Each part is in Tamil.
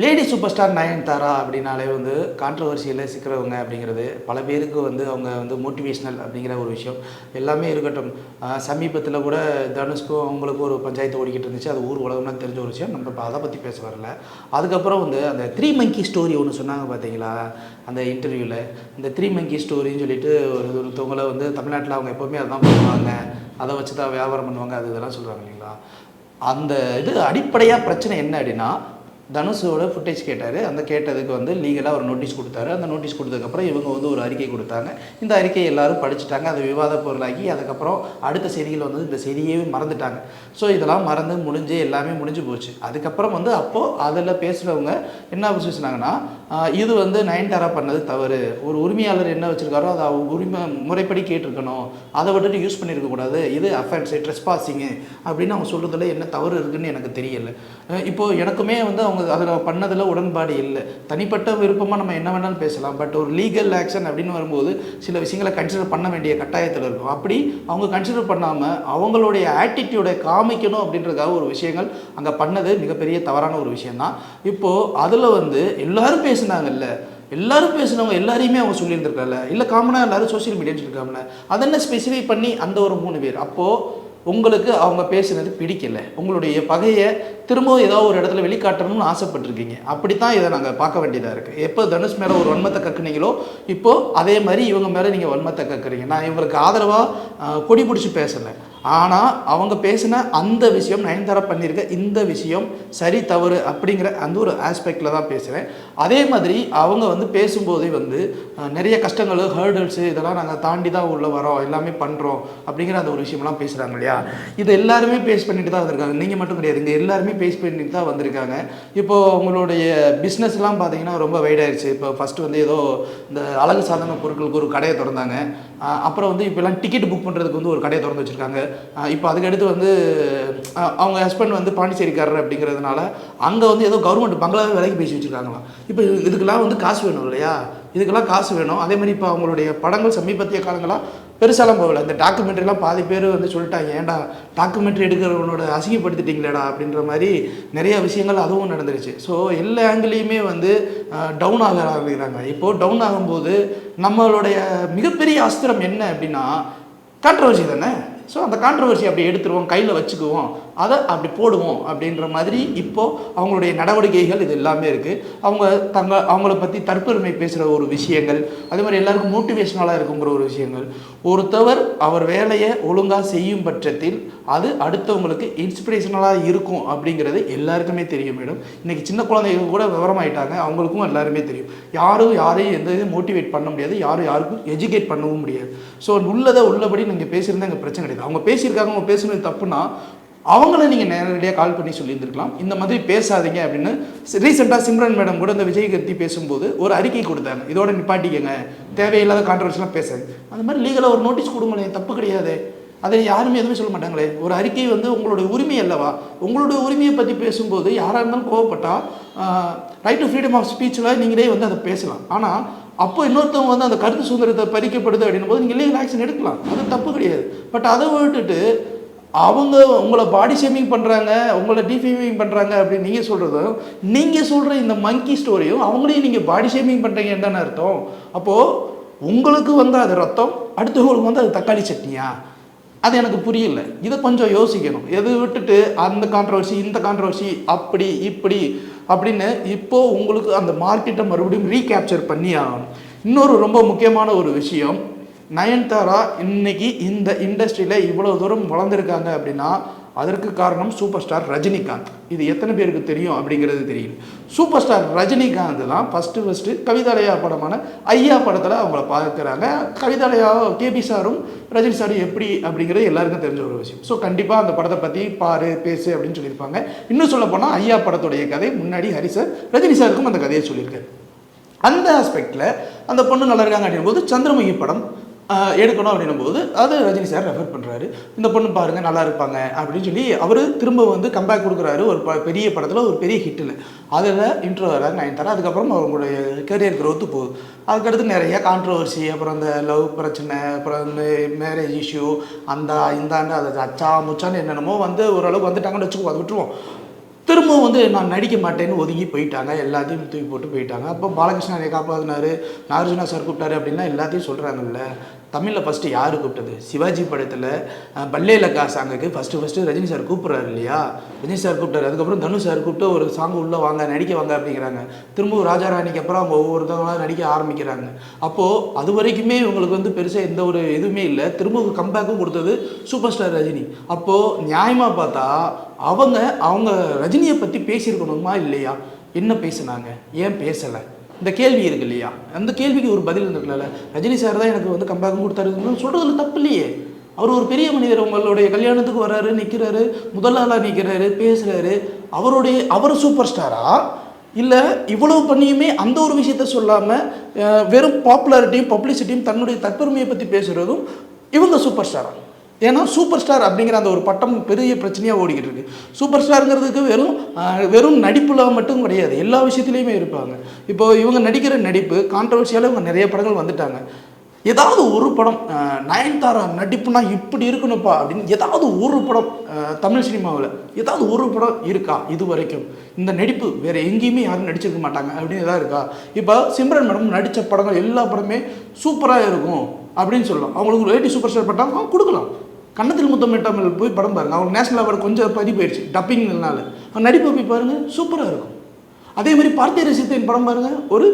லேடி சூப்பர் ஸ்டார் நயன்தாரா அப்படின்னாலே வந்து கான்ட்ரவர்சியில் சிக்கிறவங்க அப்படிங்கிறது பல பேருக்கு வந்து அவங்க வந்து மோட்டிவேஷ்னல் அப்படிங்கிற ஒரு விஷயம். எல்லாமே இருக்கட்டும். சமீபத்தில் கூட தனுஷ்க்கும் அவங்களுக்கும் ஒரு பஞ்சாயத்து ஓடிக்கிட்டு இருந்துச்சு. அது ஊர் உலகம்னா தெரிஞ்ச ஒரு விஷயம். நம்ம அதை பற்றி பேச வரல. அதுக்கப்புறம் வந்து அந்த த்ரீ மங்கி ஸ்டோரி ஒன்று சொன்னாங்க பார்த்தீங்களா அந்த இன்டர்வியூவில் இந்த த்ரீ மங்கி ஸ்டோரின்னு சொல்லிட்டு ஒரு ஒருத்தவங்களை வந்து தமிழ்நாட்டில் அவங்க எப்போவுமே அதான் பண்ணுவாங்க. அதை வச்சு தான் வியாபாரம் பண்ணுவாங்க. அது இதெல்லாம் சொல்கிறாங்க இல்லைங்களா? அந்த இது அடிப்படையாக பிரச்சனை என்ன அப்படின்னா தனுஷோட ஃபுட்டேஜ் கேட்டார். அந்த கேட்டதுக்கு வந்து லீகலாக ஒரு நோட்டீஸ் கொடுத்தாரு. அந்த நோட்டீஸ் கொடுத்ததுக்கப்புறம் இவங்க வந்து ஒரு அறிக்கை கொடுத்தாங்க. இந்த அறிக்கையை எல்லாரும் படிச்சுட்டாங்க. அதை விவாத பொருளாக்கி அதுக்கப்புறம் அடுத்த செய்திகள் வந்து இந்த செய்தியே மறந்துட்டாங்க. ஸோ இதெல்லாம் மறந்து முடிஞ்சு எல்லாமே முடிஞ்சு போச்சு. அதுக்கப்புறம் வந்து அப்போது அதில் பேசுகிறவங்க என்ன பேசினாங்கன்னா இது வந்து நயன்தாரா பண்ணது தவறு. ஒரு உரிமையாளர் என்ன வச்சுருக்காரோ அதை அவங்க உரிமை முறைப்படி கேட்டிருக்கணும். அதை விட்டுட்டு யூஸ் பண்ணியிருக்கக்கூடாது இது அஃபென்ஸு ட்ரெஸ் பாசிங்கு அப்படின்னு அவங்க சொல்கிறதுல என்ன தவறு இருக்குன்னு எனக்கு தெரியல. இப்போது எனக்குமே வந்து அவங்க அதில் பண்ணதில் உடன்பாடு இல்லை. தனிப்பட்ட விருப்பமாக நம்ம என்ன வேணாலும் பேசலாம். பட் ஒரு லீகல் ஆக்ஷன் அப்படின்னு வரும்போது சில விஷயங்களை கன்சிடர் பண்ண வேண்டிய கட்டாயத்தில் இருக்கும். அப்படி அவங்க கன்சிடர் பண்ணாமல் அவங்களுடைய ஆட்டிடியூடை காமிக்கணும் அப்படின்றதுக்காக ஒரு விஷயங்கள் அங்கே பண்ணது மிகப்பெரிய தவறான ஒரு விஷயந்தான் இப்போது அதில் வந்து எல்லாரும் பேசுனாங்கல்ல. எல்லாரும் பேசுனவங்க எல்லாரையுமே அவங்க சொல்லியிருந்திருக்கல இல்லை காமனாக எல்லாரும் சோஷியல் மீடியான்னு சொல்லியிருக்காங்கல்ல. அதென்ன ஸ்பெசிஃபை பண்ணி அந்த ஒரு மூணு பேர்? அப்போது உங்களுக்கு அவங்க பேசுனது பிடிக்கல. உங்களுடைய பகையை திரும்பவும் ஏதோ ஒரு இடத்துல வெளிக்காட்டணும்னு ஆசைப்பட்டிருக்கீங்க. அப்படித்தான் இதை நாங்கள் பார்க்க வேண்டியதாக இருக்குது எப்போ தனுஷ் மேலே ஒரு வன்மத்தை கக்குனீங்களோ இப்போது அதே மாதிரி இவங்க மேலே நீங்கள் வன்மத்தை கக்குறீங்க. நான் இவங்களுக்கு ஆதரவாக கொடி பிடிச்சி பேசலை. ஆனால் அவங்க பேசின அந்த விஷயம் நயன்தாரா பண்ணியிருக்க இந்த விஷயம் சரி தவறு அப்படிங்கிற அந்த ஒரு ஆஸ்பெக்டில் தான் பேசுகிறேன் அதே மாதிரி அவங்க வந்து பேசும்போதே வந்து நிறைய கஷ்டங்கள் ஹேர்டல்ஸு இதெல்லாம் நாங்கள் தாண்டி தான் உள்ளே வரோம் எல்லாமே பண்ணுறோம் அப்படிங்கிற அந்த ஒரு விஷயம்லாம் பேசுகிறாங்க இல்லையா? இது எல்லாருமே பேஸ் பண்ணிட்டு தான் வந்திருக்காங்க. நீங்கள் மட்டும் கிடையாது இங்கே எல்லாருமே பேஸ் பண்ணிட்டு தான் வந்திருக்காங்க. இப்போது உங்களுடைய பிஸ்னஸ்லாம் பார்த்தீங்கன்னா ரொம்ப வைடாயிருச்சு இப்போ ஃபஸ்ட்டு வந்து ஏதோ இந்த அழகு சாதன பொருட்களுக்கு ஒரு கடையை திறந்தாங்க. அப்புறம் வந்து இப்போலாம் டிக்கெட் புக் பண்ணுறதுக்கு வந்து ஒரு கடையை திறந்து வச்சுருக்காங்க. இப்போ அதுக்கடுத்து வந்து அவங்க ஹஸ்பண்ட் வந்து பாண்டிச்சேரிக்காரர் அப்படிங்கிறதுனால அங்கே வந்து ஏதோ கவர்மெண்ட் பங்களாவே விலைக்கு பேசி வச்சுருக்காங்களாம். இப்போ இதுக்கெல்லாம் வந்து காசு வேணும் இல்லையா? இதுக்கெல்லாம் காசு வேணும். அதே மாதிரி இப்போ அவங்களுடைய படங்கள் சமீபத்திய காலங்களாக பெருசாலாம் போகல. இந்த டாக்குமெண்ட்ரிலாம் பாதி பேர் வந்து சொல்லிட்டாங்க. ஏன்டா டாக்குமெண்ட்ரி எடுக்கிறவனோட அசிங்கப்படுத்திட்டீங்களேடா அப்படின்ற மாதிரி நிறைய விஷயங்கள் அதுவும் நடந்துருச்சு. ஸோ எல்லா ஆங்கிலையுமே வந்து டவுன் ஆக ஆரம்பிக்கிறாங்க. இப்போது டவுன் ஆகும்போது நம்மளுடைய மிகப்பெரிய அஸ்திரம் என்ன அப்படின்னா கான்ட்ரவர்சி தானே? ஸோ அந்த கான்ட்ரவர்சி அப்படி எடுத்துருவோம் கையில் வச்சுக்குவோம். அதை அப்படி போடுவோம் அப்படின்ற மாதிரி இப்போது அவங்களுடைய நடவடிக்கைகள் இது எல்லாமே இருக்குது அவங்க தங்க அவங்கள பற்றி தற்பெருமை பேசுகிற ஒரு விஷயங்கள் அதே மாதிரி எல்லாருக்கும் மோட்டிவேஷனலாக இருக்குங்கிற ஒரு விஷயங்கள். ஒருத்தவர் அவர் வேலையை ஒழுங்காக செய்யும் பட்சத்தில் அது அடுத்தவங்களுக்கு இன்ஸ்பிரேஷனலாக இருக்கும் அப்படிங்கிறது எல்லாருக்குமே தெரியும் மேடம். இன்றைக்கி சின்ன குழந்தைங்க கூட விவரமாயிட்டாங்க அவங்களுக்கும் எல்லாருமே தெரியும். யாரும் யாரையும் எந்த இதையும் மோட்டிவேட் பண்ண முடியாது யாரும் யாருக்கும் எஜுகேட் பண்ணவும் முடியாது. ஸோ உள்ளதை உள்ளபடி நீங்கள் பேசியிருந்தால் எங்கள் பிரச்சனை கிடையாது. அவங்க பேசியிருக்காங்க அவங்க பேசுனது தப்புனா அவங்கள நீங்கள் நேரடியாக கால் பண்ணி சொல்லியிருந்திருக்கலாம். இந்த மாதிரி பேசாதீங்க அப்படின்னு ரீசெண்டாக சிம்ரன் மேடம் கூட இந்த விஜய் கத்தி பேசும்போது ஒரு அறிக்கை கொடுத்தாங்க. இதோட நிப்பாட்டிக்கங்க. தேவையில்லாத கான்ட்ரவர்சிலாம் பேசாது அந்த மாதிரி லீகலாக ஒரு நோட்டீஸ் கொடுங்களேன். தப்பு கிடையாது. அதை யாருமே எதுவுமே சொல்ல மாட்டாங்களே. ஒரு அறிக்கை வந்து உங்களுடைய உரிமை அல்லவா? உங்களுடைய உரிமையை பற்றி பேசும்போது யாராக இருந்தாலும் கோவப்பட்டால் ரைட் டு ஃப்ரீடம் ஆஃப் ஸ்பீச்சில் நீங்களே வந்து அதை பேசலாம். ஆனால் அப்போ இன்னொருத்தவங்க வந்து அந்த கருத்து சுதந்திரத்தை பறிக்கப்படுது அப்படின்னும் போது நீங்கள் லீகல் ஆக்ஷன் எடுக்கலாம். அது தப்பு கிடையாது. பட் அதை விட்டுட்டு அவங்க உங்களை பாடி ஷேமிங் பண்ணுறாங்க உங்களை டிஃபேமிங் பண்ணுறாங்க அப்படின்னு நீங்கள் சொல்கிறதும் நீங்கள் சொல்கிற இந்த மங்கி ஸ்டோரியும் அவங்களையும் நீங்கள் பாடி ஷேமிங் பண்ணுறீங்க என்னென்ன அர்த்தம். அப்போது உங்களுக்கு வந்து அது ரத்தம் அடுத்தவங்களுக்கு வந்து அது தக்காளி சட்னியா? அது எனக்கு புரியல. இதை கொஞ்சம் யோசிக்கணும். எது விட்டுட்டு அந்த கான்ட்ரவர்சி இந்த கான்ட்ரவர்சி அப்படி இப்படி அப்படின்னு இப்போது உங்களுக்கு அந்த மார்க்கெட்டை மறுபடியும் ரீகேப்சர் பண்ணி ஆகணும் இன்னொரு ரொம்ப முக்கியமான ஒரு விஷயம் நயன்தாரா இன்னைக்கு இந்த இண்டஸ்ட்ரியில் இவ்வளோ தூரம் வளர்ந்துருக்காங்க அப்படின்னா அதற்கு காரணம் சூப்பர் ஸ்டார் ரஜினிகாந்த். இது எத்தனை பேருக்கு தெரியும் அப்படிங்கிறது தெரியும் சூப்பர் ஸ்டார் ரஜினிகாந்த் தான் ஃபஸ்ட்டு ஃபஸ்ட்டு கவிதாலயா படமான ஐயா படத்தில் அவங்கள பார்க்குறாங்க. கவிதாலயா கேபி சாரும் ரஜினி சாரும் எப்படி அப்படிங்கிறது எல்லாருக்கும் தெரிஞ்ச ஒரு விஷயம். ஸோ கண்டிப்பாக அந்த படத்தை பற்றி பாரு பேசு அப்படின்னு சொல்லியிருப்பாங்க. இன்னும் சொல்ல போனால் ஐயா படத்துடைய கதை முன்னாடி ஹரி சார் ரஜினி சாருக்கும் அந்த கதையை சொல்லியிருக்காரு. அந்த ஆஸ்பெக்டில் அந்த பொண்ணு நல்லா இருக்காங்க அப்படின்னும் போது சந்திரமுகி படம் எடுக்கணும் அப்படின்னும் போது அது ரஜினி சார் ரெஃபர் பண்ணுறாரு இந்த பொண்ணு பாருங்கள் நல்லா இருப்பாங்க அப்படின்னு சொல்லி அவர் திரும்ப வந்து கம்பேக் கொடுக்குறாரு. ஒரு ப பெரிய படத்தில் ஒரு பெரிய ஹிட்டில் அதில் இன்ட்ரோ நயன் தரேன். அதுக்கப்புறம் அவங்களுடைய கரியர் க்ரோத்து போகுது அதுக்கடுத்து நிறைய கான்ட்ரவர்சி அப்புறம் இந்த லவ் பிரச்சனை அப்புறம் இந்த மேரேஜ் இஷ்யூ அந்த இந்தாண்டு அது அச்சா முச்சான்னு என்னென்னமோ வந்து ஓரளவுக்கு வந்துட்டாங்கன்னு வச்சுக்கோ அது விட்டுருவோம். திரும்பவும் வந்து நான் நடிக்க மாட்டேன்னு ஒதுங்கி போயிட்டாங்க. எல்லாத்தையும் தூக்கி போட்டு போயிட்டாங்க. அப்போ பாலகிருஷ்ணன் என்னை காப்பாற்றினாரு நாகார்ஜுனா சார் கூப்பிட்டாரு அப்படின்னா எல்லாத்தையும் சொல்கிறாங்கல்ல தமிழில் ஃபஸ்ட்டு யார் கூப்பிட்டது? சிவாஜி படத்தில் பல்லேல லக்கா சாங்குக்கு ஃபஸ்ட்டு ஃபஸ்ட்டு ரஜினி சார் கூப்பிட்றாரு இல்லையா? ரஜினி சார் கூப்பிட்டாரு. அதுக்கப்புறம் தனுஷ் சார் கூப்பிட்டு ஒரு சாங் உள்ளே வாங்க நடிக்க வாங்க அப்படிங்கிறாங்க. திரும்பவும் ராஜாராணிக்கு அப்புறம் அவங்க ஒவ்வொருத்தவங்களாம் நடிக்க ஆரம்பிக்கிறாங்க. அப்போது அது வரைக்குமே இவங்களுக்கு வந்து பெருசாக எந்த ஒரு இதுவுமே இல்லை. திரும்ப கம்பேக்கும் கொடுத்தது சூப்பர் ஸ்டார் ரஜினி. அப்போது நியாயமாக பார்த்தா அவங்க அவங்க ரஜினியை பற்றி பேசியிருக்கணுமா இல்லையா? என்ன பேசுனாங்க? ஏன் பேசலை? இந்த கேள்வி இருக்கு இல்லையா? அந்த கேள்விக்கு ஒரு பதில் இருக்குல்ல ரஜினி சார் தான் எனக்கு வந்து கம்பாக்கம் கொடுத்தாரு சொல்கிறதுல தப்பு இல்லையே. அவர் ஒரு பெரிய மனிதர் உங்களுடைய கல்யாணத்துக்கு வராரு நிற்கிறாரு முதல் ஆளாக நிற்கிறாரு பேசுகிறாரு அவருடைய அவர் சூப்பர் ஸ்டாரா இல்லை இவ்வளவு பண்ணியுமே அந்த ஒரு விஷயத்த சொல்லாமல் வெறும் பாப்புலாரிட்டியும் பப்ளிசிட்டியும் தன்னுடைய தற்பெருமையை பற்றி பேசுகிறதும் இவங்க சூப்பர் ஸ்டாரா ஏன்னா சூப்பர் ஸ்டார் அப்படிங்கிற அந்த ஒரு பட்டம் பெரிய பிரச்சனையாக ஓடிக்கிட்டு இருக்கு. சூப்பர் ஸ்டாருங்கிறதுக்கு வெறும் வெறும் நடிப்பில் மட்டும் கிடையாது. எல்லா விஷயத்துலையுமே இருப்பாங்க. இப்போ இவங்க நடிக்கிற நடிப்பு கான்ட்ரவர்சியால் இவங்க நிறைய படங்கள் வந்துட்டாங்க. ஏதாவது ஒரு படம் நயன்தாரா நடிப்புனா இப்படி இருக்கணும்ப்பா அப்படின்னு ஏதாவது ஒரு படம் தமிழ் சினிமாவில் ஏதாவது ஒரு படம் இருக்கா இது வரைக்கும் இந்த நடிப்பு வேறு எங்கேயுமே யாரும் நடிச்சிருக்க மாட்டாங்க அப்படின்னு எதாவது இருக்கா? இப்போ சிம்ரன் மேடம் நடித்த படங்கள் எல்லா படமே சூப்பராக இருக்கும் அப்படின்னு சொல்லலாம். அவங்களுக்கு ரேட்டி சூப்பர் ஸ்டார் பட்டம் கொடுக்கலாம். கன்னத்தில் முத்தம் போய் படம் பாருங்கள் அவங்க நேஷனல் அவார்டு கொஞ்சம் பதி போயிடுச்சு. டப்பிங்னால அவங்க நடிப்பை போய் பாருங்கள் சூப்பராக இருக்கும். அதே மாதிரி பார்த்திய ரசித்தின் படம் பாருங்கள் ஒரு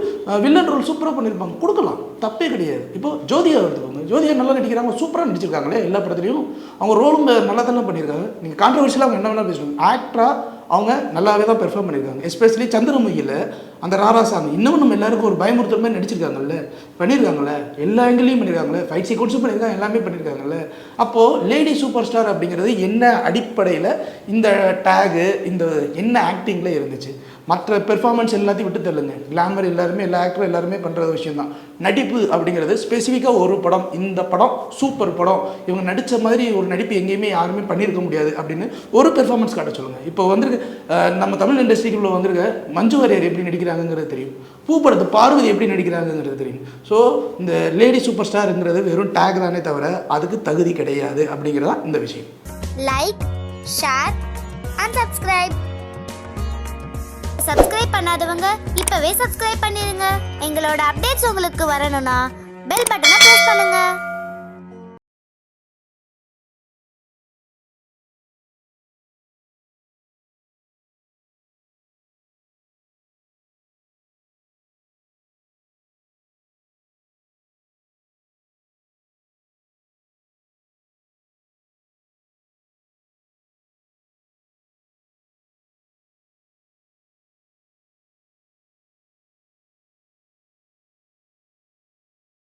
வில்லன் ரோல் சூப்பராக பண்ணியிருப்பாங்க. கொடுக்கலாம். தப்பே கிடையாது. இப்போ ஜோதியா எடுத்துக்கோங்க ஜோதியா நல்லா நடிக்கிறாங்க. சூப்பராக நடிச்சிருக்காங்களே எல்லா படத்துலையும். அவங்க ரோலும் நல்லா தானே பண்ணியிருக்காங்க. நீங்கள் கான்ட்ரவர்ஷியலாக அவங்க என்ன வேணால் பேசுவாங்க ஆக்டராக அவங்க நல்லாவே தான் பெர்ஃபார்ம் பண்ணியிருக்காங்க. எஸ்பெஷலி சந்திரமுகியில் அந்த ராரா சாங் இன்னும் நம்ம எல்லாருக்கும் ஒரு பயமுறுத்தல் மாதிரி நடிச்சிருக்காங்கல்ல? பண்ணியிருக்காங்கல்ல எல்லா ஆங்கிலையும் பண்ணியிருக்காங்களே ஃபைட் சீக்வன்ஸும் பண்ணியிருக்காங்க எல்லாமே பண்ணியிருக்காங்கல்ல அப்போது லேடி சூப்பர் ஸ்டார் அப்படிங்கிறது என்ன அடிப்படையில் இந்த டேகு இந்த என்ன ஆக்டிங்கில் இருந்துச்சு? மற்ற பெர்ஃபார்மன்ஸ் எல்லாத்தையும் விட்டு தள்ளுங்க. கிளாமர் எல்லாருமே எல்லா ஆக்டரும் எல்லாருமே பண்ணுற விஷயம் தான் நடிப்பு அப்படிங்கிறது ஸ்பெசிஃபிக்காக ஒரு படம். இந்த படம் சூப்பர் படம். இவங்க நடித்த மாதிரி ஒரு நடிப்பு எங்கேயுமே யாருமே பண்ணியிருக்க முடியாது அப்படின்னு ஒரு பெர்ஃபார்மன்ஸ் காட்ட சொல்லுங்கள் இப்போ வந்திருக்க நம்ம தமிழ் இண்டஸ்ட்ரிக்குள்ளே வந்திருக்க மஞ்சு வாரியர் எப்படி நடிக்கிறாங்கங்கிறது தெரியும். பூ படத்து பார்வதி எப்படி நடிக்கிறாங்கங்கிறது தெரியும். ஸோ இந்த லேடி சூப்பர் ஸ்டாருங்கிறது வெறும் டேக் தானே தவிர அதுக்கு தகுதி கிடையாது அப்படிங்கிறதா இந்த விஷயம். Like share and subscribe subscribe பண்ணாதவங்க இப்பவே சப்ஸ்கிரைப் பண்ணிருங்க. எங்களோட அப்டேட்ஸ் உங்களுக்கு வரணும்னா பெல் பட்டனை ப்ரெஸ் பண்ணுங்க.